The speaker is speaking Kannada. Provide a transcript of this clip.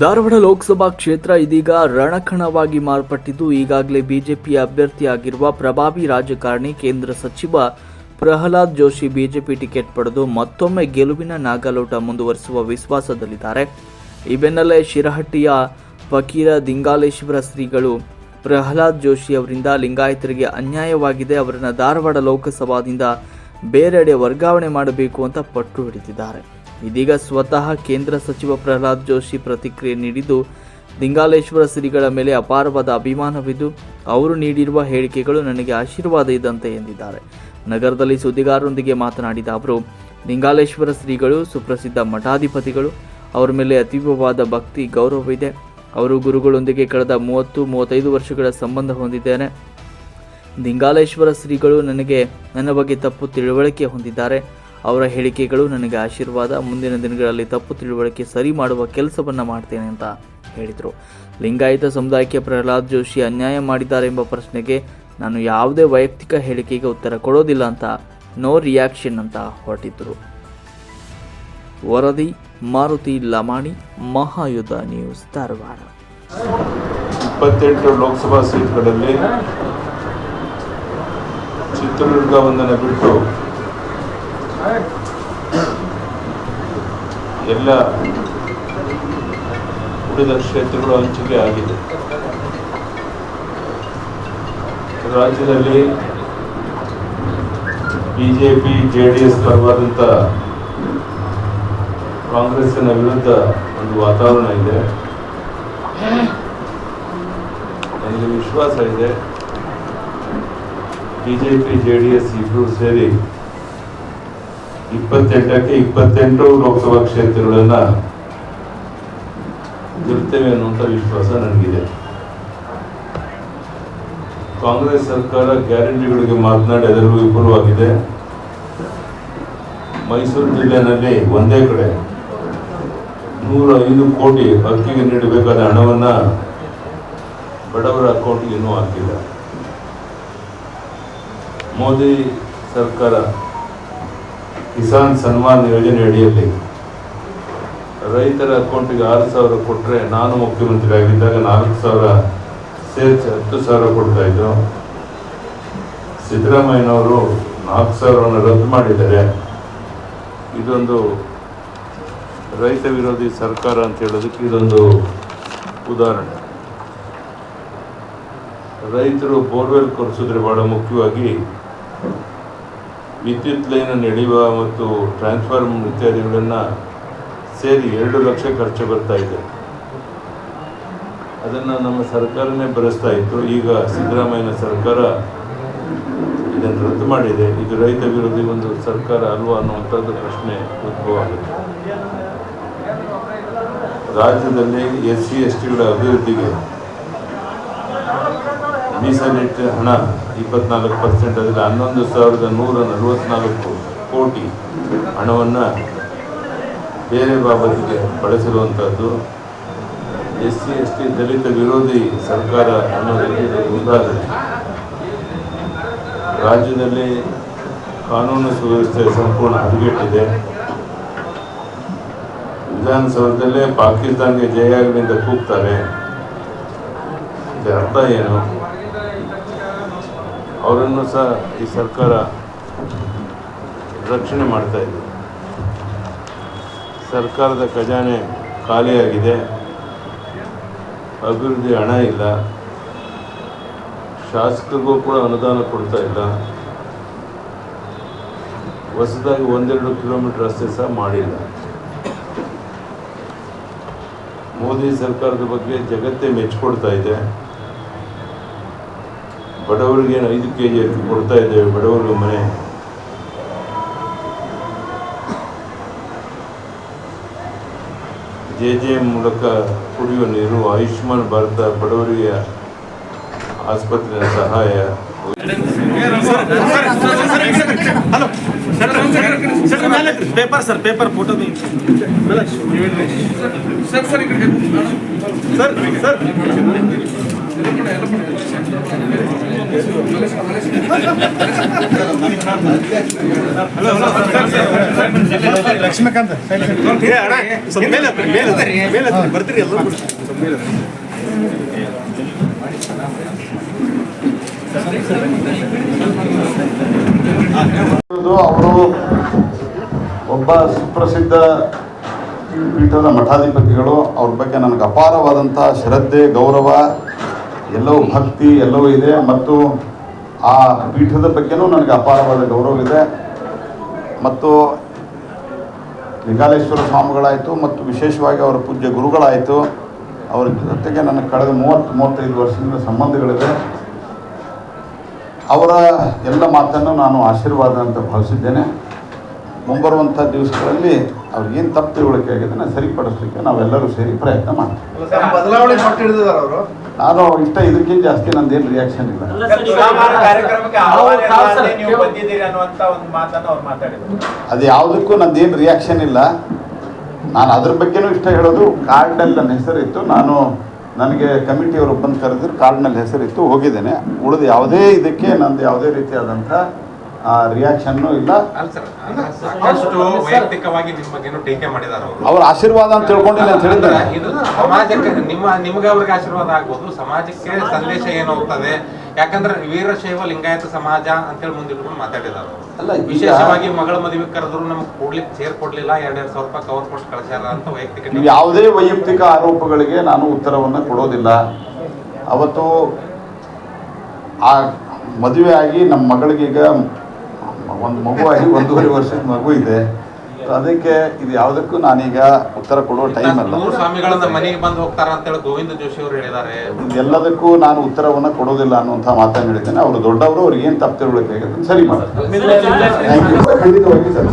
ಧಾರವಾಡ ಲೋಕಸಭಾ ಕ್ಷೇತ್ರ ಇದೀಗ ರಣಕಣವಾಗಿ ಮಾರ್ಪಟ್ಟಿದ್ದು, ಈಗಾಗಲೇ ಬಿಜೆಪಿ ಅಭ್ಯರ್ಥಿಯಾಗಿರುವ ಪ್ರಭಾವಿ ರಾಜಕಾರಣಿ ಕೇಂದ್ರ ಸಚಿವ ಪ್ರಹ್ಲಾದ್ ಜೋಶಿ ಬಿಜೆಪಿ ಟಿಕೆಟ್ ಪಡೆದು ಮತ್ತೊಮ್ಮೆ ಗೆಲುವಿನ ನಾಗಲೋಟ ಮುಂದುವರಿಸುವ ವಿಶ್ವಾಸದಲ್ಲಿದ್ದಾರೆ. ಈ ಬೆನ್ನಲ್ಲೇ ಶಿರಹಟ್ಟಿಯ ಫಕೀರ ದಿಂಗಾಲೇಶ್ವರ ಶ್ರೀಗಳು ಪ್ರಹ್ಲಾದ್ ಜೋಶಿ ಅವರಿಂದ ಲಿಂಗಾಯತರಿಗೆ ಅನ್ಯಾಯವಾಗಿದೆ, ಅವರನ್ನು ಧಾರವಾಡ ಲೋಕಸಭಾದಿಂದ ಬೇರೆಡೆ ವರ್ಗಾವಣೆ ಮಾಡಬೇಕು ಅಂತ ಪಟ್ಟು ಹಿಡಿದಿದ್ದಾರೆ. ಇದೀಗ ಸ್ವತಃ ಕೇಂದ್ರ ಸಚಿವ ಪ್ರಹ್ಲಾದ್ ಜೋಶಿ ಪ್ರತಿಕ್ರಿಯೆ ನೀಡಿದ್ದು, ಲಿಂಗಾಲೇಶ್ವರ ಶ್ರೀಗಳ ಮೇಲೆ ಅಪಾರವಾದ ಅಭಿಮಾನವಿದ್ದು, ಅವರು ನೀಡಿರುವ ಹೇಳಿಕೆಗಳು ನನಗೆ ಆಶೀರ್ವಾದ ಇದ್ದಂತೆ ಎಂದಿದ್ದಾರೆ. ನಗರದಲ್ಲಿ ಸುದ್ದಿಗಾರರೊಂದಿಗೆ ಮಾತನಾಡಿದ ಅವರು, ಲಿಂಗಾಲೇಶ್ವರ ಶ್ರೀಗಳು ಸುಪ್ರಸಿದ್ಧ ಮಠಾಧಿಪತಿಗಳು. ಅವರ ಮೇಲೆ ಅತೀವವಾದ ಭಕ್ತಿ ಗೌರವವಿದೆ ಅವರು ಗುರುಗಳೊಂದಿಗೆ ಕಳೆದ ಮೂವತ್ತು, ಮೂವತ್ತೈದು ವರ್ಷಗಳ ಸಂಬಂಧ ಹೊಂದಿದ್ದೇನೆ. ಲಿಂಗಾಲೇಶ್ವರ ಶ್ರೀಗಳು ನನಗೆ, ನನ್ನ ಬಗ್ಗೆ ತಪ್ಪು ತಿಳುವಳಿಕೆ ಹೊಂದಿದ್ದಾರೆ. ಅವರ ಹೇಳಿಕೆಗಳು ನನಗೆ ಆಶೀರ್ವಾದ. ಮುಂದಿನ ದಿನಗಳಲ್ಲಿ ತಪ್ಪು ತಿಳುವಳಿಕೆ ಸರಿ ಮಾಡುವ ಕೆಲಸವನ್ನು ಮಾಡ್ತೇನೆ ಅಂತ ಹೇಳಿದರು. ಲಿಂಗಾಯತ ಸಮುದಾಯಕ್ಕೆ ಪ್ರಹ್ಲಾದ್ ಜೋಶಿ ಅನ್ಯಾಯ ಮಾಡಿದ್ದಾರೆ ಎಂಬ ಪ್ರಶ್ನೆಗೆ ನಾನು ಯಾವುದೇ ವೈಯಕ್ತಿಕ ಹೇಳಿಕೆಗೆ ಉತ್ತರ ಕೊಡೋದಿಲ್ಲ ಅಂತ ನೋ ರಿಯಾಕ್ಷನ್ ಅಂತ ಹೊರಟಿದ್ದರು ವರದಿ ಮಾರುತಿ ಲಮಾಣಿ ಮಹಾಯುದ್ಧ ನ್ಯೂಸ್, ಧಾರವಾಡ. ಇಪ್ಪತ್ತೆಂಟು ಲೋಕಸಭಾ ಸೀಟ್ಗಳಲ್ಲಿ ಚಿತ್ರದುರ್ಗ ಒಂದನ್ನು ಬಿಟ್ಟು ಎಲ್ಲ ಉಳಿದ ಕ್ಷೇತ್ರಗಳು ಹಂಚಿಕೆ ಆಗಿದೆ. ರಾಜ್ಯದಲ್ಲಿ ಬಿಜೆಪಿ ಜೆ ಡಿ ಎಸ್ ಪರವಾದಂಥ ಕಾಂಗ್ರೆಸ್ಸಿನ ವಿರುದ್ಧ ಒಂದು ವಾತಾವರಣ ಇದೆ. ನನಗೆ ವಿಶ್ವಾಸ ಇದೆ. ಬಿಜೆಪಿ ಜೆ ಡಿ ಎಸ್ ಇಬ್ಬರು ಸೇರಿ ಇಪ್ಪತ್ತೆಂಟಕ್ಕೆ ಇಪ್ಪತ್ತೆಂಟು ಲೋಕಸಭಾ ಕ್ಷೇತ್ರಗಳನ್ನ ಗೆಲ್ತೇವೆ ಅನ್ನುವಂಥ ವಿಶ್ವಾಸ ನನಗಿದೆ. ಕಾಂಗ್ರೆಸ್ ಸರ್ಕಾರ ಗ್ಯಾರಂಟಿಗಳಿಗೆ ಮಾತನಾಡಿ ಅದರಲ್ಲೂ ವಿಫಲವಾಗಿದೆ. ಮೈಸೂರು ಜಿಲ್ಲೆನಲ್ಲಿ ಒಂದೇ ಕಡೆ ನೂರ ಐದು ಕೋಟಿ ಅಕ್ಕಿಗೆ ನೀಡಬೇಕಾದ ಹಣವನ್ನ ಬಡವರ ಅಕೌಂಟ್ಗೆ ಇನ್ನೂ ಹಾಕಿಲ್ಲ. ಮೋದಿ ಸರ್ಕಾರ ಕಿಸಾನ್ ಸನ್ಮಾನ್ ಯೋಜನೆ ಅಡಿಯಲ್ಲಿ ರೈತರ ಅಕೌಂಟಿಗೆ ಆರು ಸಾವಿರ ಕೊಟ್ಟರೆ ನಾನು ಮುಖ್ಯಮಂತ್ರಿ ಆಗಿದ್ದಾಗ ನಾಲ್ಕು ಸಾವಿರ ಸೇರಿಸಿ ಹತ್ತು ಸಾವಿರ ಕೊಡ್ತಾ ಇದ್ರು. ಸಿದ್ದರಾಮಯ್ಯನವರು ನಾಲ್ಕು ಸಾವಿರವನ್ನು ರದ್ದು ಮಾಡಿದ್ದಾರೆ. ಇದೊಂದು ರೈತ ವಿರೋಧಿ ಸರ್ಕಾರ ಅಂತ ಹೇಳೋದಕ್ಕೆ ಇದೊಂದು ಉದಾಹರಣೆ. ರೈತರು ಬೋರ್ವೆಲ್ ಕೊರೆಸಿದ್ರೆ ಭಾಳ ಮುಖ್ಯವಾಗಿ ವಿದ್ಯುತ್ ಲೈನ್ ನಡೆಯುವ ಮತ್ತು ಟ್ರಾನ್ಸ್ಫಾರ್ಮ್ ಇತ್ಯಾದಿಗಳನ್ನು ಸೇರಿ ಎರಡು ಲಕ್ಷ ಖರ್ಚು ಬರ್ತಾ ಇದೆ. ಅದನ್ನು ನಮ್ಮ ಸರ್ಕಾರನೇ ಭರಿಸ್ತಾ ಇತ್ತು ಈಗ ಸಿದ್ದರಾಮಯ್ಯನ ಸರ್ಕಾರ ಇದನ್ನು ರದ್ದು ಮಾಡಿದೆ. ಇದು ರೈತ ವಿರೋಧಿ ಒಂದು ಸರ್ಕಾರ ಅಲ್ವಾ ಅನ್ನುವಂಥದ್ದು ಪ್ರಶ್ನೆ ಉದ್ಭವ ಆಗುತ್ತೆ. ರಾಜ್ಯದಲ್ಲಿ ಎಸ್ ಸಿ ಎಸ್ ಟಿಗಳ ಅಭಿವೃದ್ಧಿಗೆ ಮೀಸಲಿಟ್ಟ ಹಣ ಇಪ್ಪತ್ನಾಲ್ಕು ಪರ್ಸೆಂಟ್ ಅದರಲ್ಲಿ ಹನ್ನೊಂದು ಸಾವಿರದ ನೂರ ನಲವತ್ನಾಲ್ಕು ಕೋಟಿ ಹಣವನ್ನು ಬೇರೆ ಬಾಬತಿಗೆ ಬಳಸಿರುವಂಥದ್ದು ಎಸ್ ಸಿ ಎಸ್ ಟಿ ದಲಿತ ವಿರೋಧಿ ಸರ್ಕಾರ ಅನ್ನೋದಕ್ಕೆ ಉದಾಹರಣೆ ರಾಜ್ಯದಲ್ಲಿ ಕಾನೂನು ಸುವ್ಯವಸ್ಥೆ ಸಂಪೂರ್ಣ ಹದಗೆಟ್ಟಿದೆ. ವಿಧಾನಸೌಧದಲ್ಲೇ ಪಾಕಿಸ್ತಾನ್ಗೆ ಜಯ ಆಗಲಿ ಅಂತ ಕೂಗ್ತಾರೆ. ಇದರ ಅರ್ಥ ಏನು? ಅವರನ್ನು ಸಹ ಈ ಸರ್ಕಾರ ರಕ್ಷಣೆ ಮಾಡ್ತಾ ಇದೆ. ಸರ್ಕಾರದ ಖಜಾನೆ ಖಾಲಿಯಾಗಿದೆ. ಅಭಿವೃದ್ಧಿ ಹಣ ಇಲ್ಲ. ಶಾಸಕರಿಗೂ ಕೂಡ ಅನುದಾನ ಕೊಡ್ತಾ ಇಲ್ಲ. ಹೊಸದಾಗಿ ಒಂದೆರಡು ಕಿಲೋಮೀಟರ್ ರಸ್ತೆ ಸಹ ಮಾಡಿಲ್ಲ. ಮೋದಿ ಸರ್ಕಾರದ ಬಗ್ಗೆ ಜಗತ್ತೇ ಮೆಚ್ಚಿಕೊಡ್ತಾ ಇದೆ. ಬಡವರಿಗೆ ಐದು ಕೆ ಜಿ ಅಕ್ಕಿ ಕೊಡ್ತಾ ಇದ್ದೇವೆ, ಬಡವರಿಗೆ ಮನೆ. ಜೆ ಜೆ ಮೂಲಕ ಕುಡಿಯುವ ನೀರು, ಆಯುಷ್ಮಾನ್ ಭಾರತ, ಬಡವರಿಗೆ ಆಸ್ಪತ್ರೆಯ ಸಹಾಯ. Paper sir, paper, photo sir sir sir. Laxmikant ಬರ್ತೀರಿ ಅವರು ಒಬ್ಬ ಸುಪ್ರಸಿದ್ಧ ಪೀಠದ ಮಠಾಧಿಪತಿಗಳು. ಅವ್ರ ಬಗ್ಗೆ ನನಗೆ ಅಪಾರವಾದಂಥ ಶ್ರದ್ಧೆ ಗೌರವ ಎಲ್ಲವೂ ಭಕ್ತಿ ಎಲ್ಲವೂ ಇದೆ ಮತ್ತು ಆ ಪೀಠದ ಬಗ್ಗೆನೂ ನನಗೆ ಅಪಾರವಾದ ಗೌರವ ಇದೆ. ಮತ್ತು ಲಿಂಗಾಲೇಶ್ವರ ಸ್ವಾಮಿಗಳಾಯಿತು ಮತ್ತು ವಿಶೇಷವಾಗಿ ಅವರ ಪೂಜ್ಯ ಗುರುಗಳಾಯಿತು. ಅವರ ಜೊತೆಗೆ ನನಗೆ ಕಳೆದ ಮೂವತ್ತು, ಮೂವತ್ತೈದು ವರ್ಷದಿಂದ ಸಂಬಂಧಗಳಿದೆ ಅವರ ಎಲ್ಲ ಮಾತನ್ನು ನಾನು ಆಶೀರ್ವಾದ ಅಂತ ಭಾವಿಸಿದ್ದೇನೆ. ಮುಂಬರುವಂಥ ದಿವಸಗಳಲ್ಲಿ ಅವ್ರಿಗೇನು ತಪ್ಪು ತಿಳುವಳಿಕೆ ಆಗಿದೆ ನಾನು ಸರಿಪಡಿಸ್ಲಿಕ್ಕೆ ನಾವೆಲ್ಲರೂ ಸೇರಿ ಪ್ರಯತ್ನ ಮಾಡ್ತೀವಿ. ನಾನು ಇಷ್ಟ ಇದಕ್ಕಿಂತ ಜಾಸ್ತಿ ನಂದೇನು ರಿಯಾಕ್ಷನ್ ಇಲ್ಲ. ತುಲಾಭಾರ ಕಾರ್ಯಕ್ರಮಕ್ಕೆ ಆಹ್ವಾನ ನೀವು ಬಂದಿದ್ದೀರಿ ಅನ್ನುವಂತ ಒಂದು ಮಾತನ್ನು ಅವ್ರು ಮಾತಾಡಿದ್ರು. ಅದು ಯಾವುದಕ್ಕೂ ನಂದೇನು ರಿಯಾಕ್ಷನ್ ಇಲ್ಲ. ನಾನು ಅದ್ರ ಬಗ್ಗೆನೂ ಇಷ್ಟ ಹೇಳೋದು ಕಾರ್ಡ್ನಲ್ಲಿ ನನ್ನ ಹೆಸರಿತ್ತು. ನಾನು ನನಗೆ ಕಮಿಟಿಯವರು ಬಂದು ಕರೆದ್ರು ಕಾರ್ಡ್ನಲ್ಲಿ ಹೆಸರಿತ್ತು ಹೋಗಿದ್ದೇನೆ. ಉಳಿದು ಯಾವುದೇ ಇದಕ್ಕೆ ನಂದು ಯಾವುದೇ ರೀತಿಯಾದಂಥ ರಿಯಾಕ್ಷನ್ನು ಇಲ್ಲ. ಸಾಕಷ್ಟು ವೈಯಕ್ತಿಕವಾಗಿ ನಿಮ್ಮ ಬಗ್ಗೆನೂ ಟೀಕೆ ಮಾಡಿದಾರೆ ಅವರು? ಅವ್ರ ಆಶೀರ್ವಾದ ಅಂತ ತಿಳ್ಕೊಂಡಿಲ್ಲ ಅಂತ ಹೇಳಿದ್ದಾರೆ. ಇದು ಸಮಾಜಕ್ಕೆ ನಿಮ್ಮ ನಿಮ್ಗೆ ಅವ್ರಿಗೆ ಆಶೀರ್ವಾದ ಆಗ್ಬೋದು ಸಮಾಜಕ್ಕೆ ಸಂದೇಶ ಏನು ಹೋಗ್ತದೆ? ಯಾಕಂದ್ರೆ ವೀರಶೈವ ಲಿಂಗಾಯತ ಸಮಾಜ ಅಂತೇಳಿ ಮುಂದಿಟ್ಕೊಂಡು ಮಾತಾಡಿದಾರೆ. ಅಲ್ಲ, ವಿಶೇಷವಾಗಿ ಮಗಳ ಮದುವೆ ಕರೆದ್ರು ನಮ್ಗೆ ಕೊಡ್ಲಿಕ್ಕೆ ಸೇರ್ಕೊಡ್ಲಿಲ್ಲ ಎರಡು ಸಾವಿರ ರೂಪಾಯಿ ಕವರ್ ಕೊಟ್ಟು ಕಳಿಸ್ಯಾರ ಅಂತ ವೈಯಕ್ತಿಕ ನೀವು ಯಾವುದೇ ವೈಯಕ್ತಿಕ ಆರೋಪಗಳಿಗೆ ನಾನು ಉತ್ತರವನ್ನು ಕೊಡೋದಿಲ್ಲ. ಅವತ್ತು ಆ ಮದುವೆ ಆಗಿ ನಮ್ಮ ಮಗಳಿಗೀಗ ಒಂದು ಮಗು ಆಗಿ ಒಂದೂವರೆ ವರ್ಷದ ಮಗು ಇದೆ. ಅದಕ್ಕೆ ಇದು ಯಾವುದಕ್ಕೂ ನಾನೀಗ ಉತ್ತರ ಕೊಡುವ ಟೈಮ್ ಅಲ್ಲ. ಸ್ವಾಮಿಗಳನ್ನ ಮನೆಗೆ ಬಂದು ಹೋಗ್ತಾರ ಅಂತೇಳಿ ಗೋವಿಂದ ಜೋಶಿ ಅವರು ಹೇಳಿದ್ದಾರೆ. ಎಲ್ಲದಕ್ಕೂ ನಾನು ಉತ್ತರವನ್ನು ಕೊಡೋದಿಲ್ಲ ಅನ್ನುವಂಥ ಮಾತನ್ನು ಹೇಳಿದ್ದೇನೆ. ಅವರು ದೊಡ್ಡವರು ಅವ್ರಿಗೆ ಏನು ತಪ್ಪು ತಿಳುವಳಿಕೆ ಸರಿ ಥ್ಯಾಂಕ್ ಯು ಖಂಡಿತವಾಗಿ ಸರ್.